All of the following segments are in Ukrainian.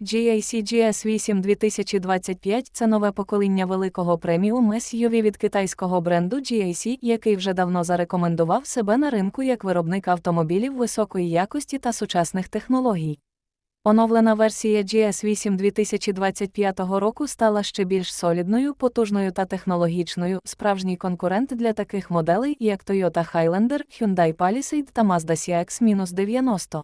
GAC GS8 2025 – це нове покоління великого преміум SUV від китайського бренду GAC, який вже давно зарекомендував себе на ринку як виробник автомобілів високої якості та сучасних технологій. Оновлена версія GS8 2025 року стала ще більш солідною, потужною та технологічною, справжній конкурент для таких моделей, як Toyota Highlander, Hyundai Palisade та Mazda CX-90.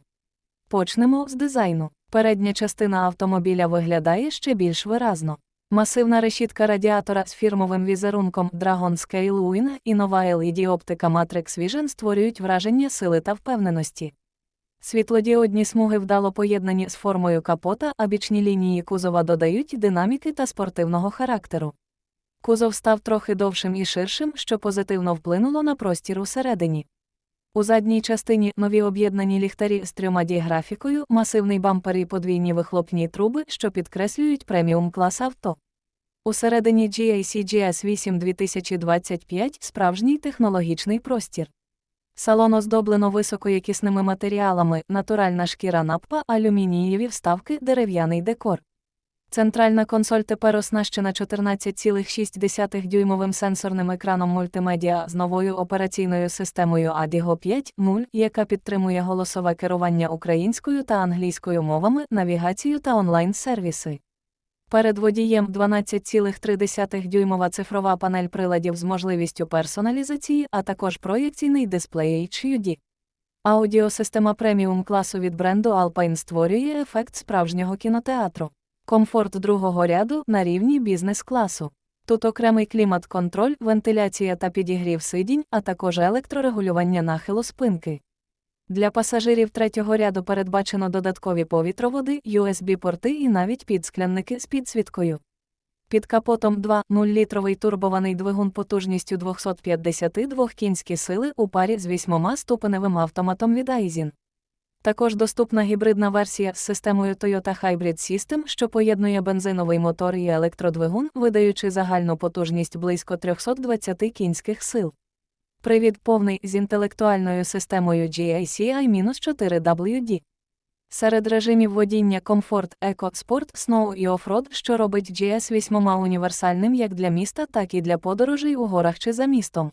Почнемо з дизайну. Передня частина автомобіля виглядає ще більш виразно. Масивна решітка радіатора з фірмовим візерунком Dragon Scale Win і нова LED-оптика Matrix Vision створюють враження сили та впевненості. Світлодіодні смуги вдало поєднані з формою капота, а бічні лінії кузова додають динаміки та спортивного характеру. Кузов став трохи довшим і ширшим, що позитивно вплинуло на простір усередині. У задній частині нові об'єднані ліхтарі з 3D-графікою, масивний бампер і подвійні вихлопні труби, що підкреслюють преміум клас авто. Усередині GAC GS8 2025 справжній технологічний простір. Салон оздоблено високоякісними матеріалами, натуральна шкіра наппа, алюмінієві вставки, дерев'яний декор. Центральна консоль тепер оснащена 14,6 дюймовим сенсорним екраном мультимедіа з новою операційною системою ADIGO 5.0, яка підтримує голосове керування українською та англійською мовами, навігацію та онлайн-сервіси. Перед водієм 12,3 дюймова цифрова панель приладів з можливістю персоналізації, а також проєкційний дисплей HUD. Аудіосистема преміум класу від бренду Alpine створює ефект справжнього кінотеатру. Комфорт другого ряду на рівні бізнес-класу. Тут окремий клімат-контроль, вентиляція та підігрів сидінь, а також електрорегулювання нахилу спинки. Для пасажирів третього ряду передбачено додаткові повітроводи, USB-порти і навіть підсклянники з підсвіткою. Під капотом 2.0-літровий турбований двигун потужністю 252 кінські сили у парі з 8-ступеневим автоматом від Aisin. Також доступна гібридна версія з системою Toyota Hybrid System, що поєднує бензиновий мотор і електродвигун, видаючи загальну потужність близько 320 кінських сил. Привід повний з інтелектуальною системою GACI-4WD. Серед режимів водіння комфорт, еко, спорт, сноу і офрод, що робить GS8 універсальним як для міста, так і для подорожей у горах чи за містом.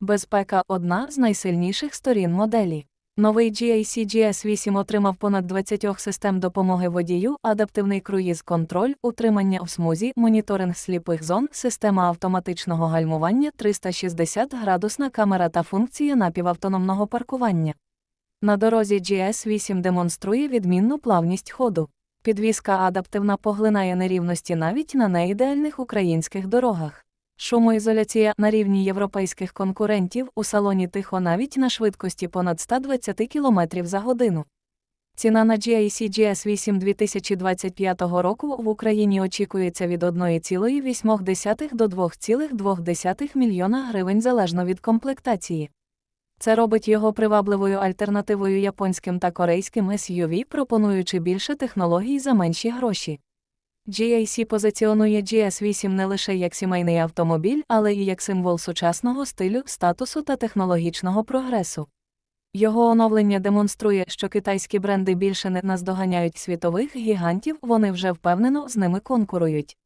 Безпека одна з найсильніших сторін моделі. Новий GAC GS8 отримав понад 20 систем допомоги водію, адаптивний круїз-контроль, утримання в смузі, моніторинг сліпих зон, система автоматичного гальмування, 360 градусна камера та функція напівавтономного паркування. На дорозі GS8 демонструє відмінну плавність ходу. Підвізка адаптивна поглинає нерівності навіть на неідеальних українських дорогах. Шумоізоляція на рівні європейських конкурентів у салоні тихо навіть на швидкості понад 120 км за годину. Ціна на GIC GS8 2025 року в Україні очікується від 1,8 до 2,2 мільйона гривень залежно від комплектації. Це робить його привабливою альтернативою японським та корейським SUV, пропонуючи більше технологій за менші гроші. GAC позиціонує GS8 не лише як сімейний автомобіль, але і як символ сучасного стилю, статусу та технологічного прогресу. Його оновлення демонструє, що китайські бренди більше не наздоганяють світових гігантів, вони вже впевнено з ними конкурують.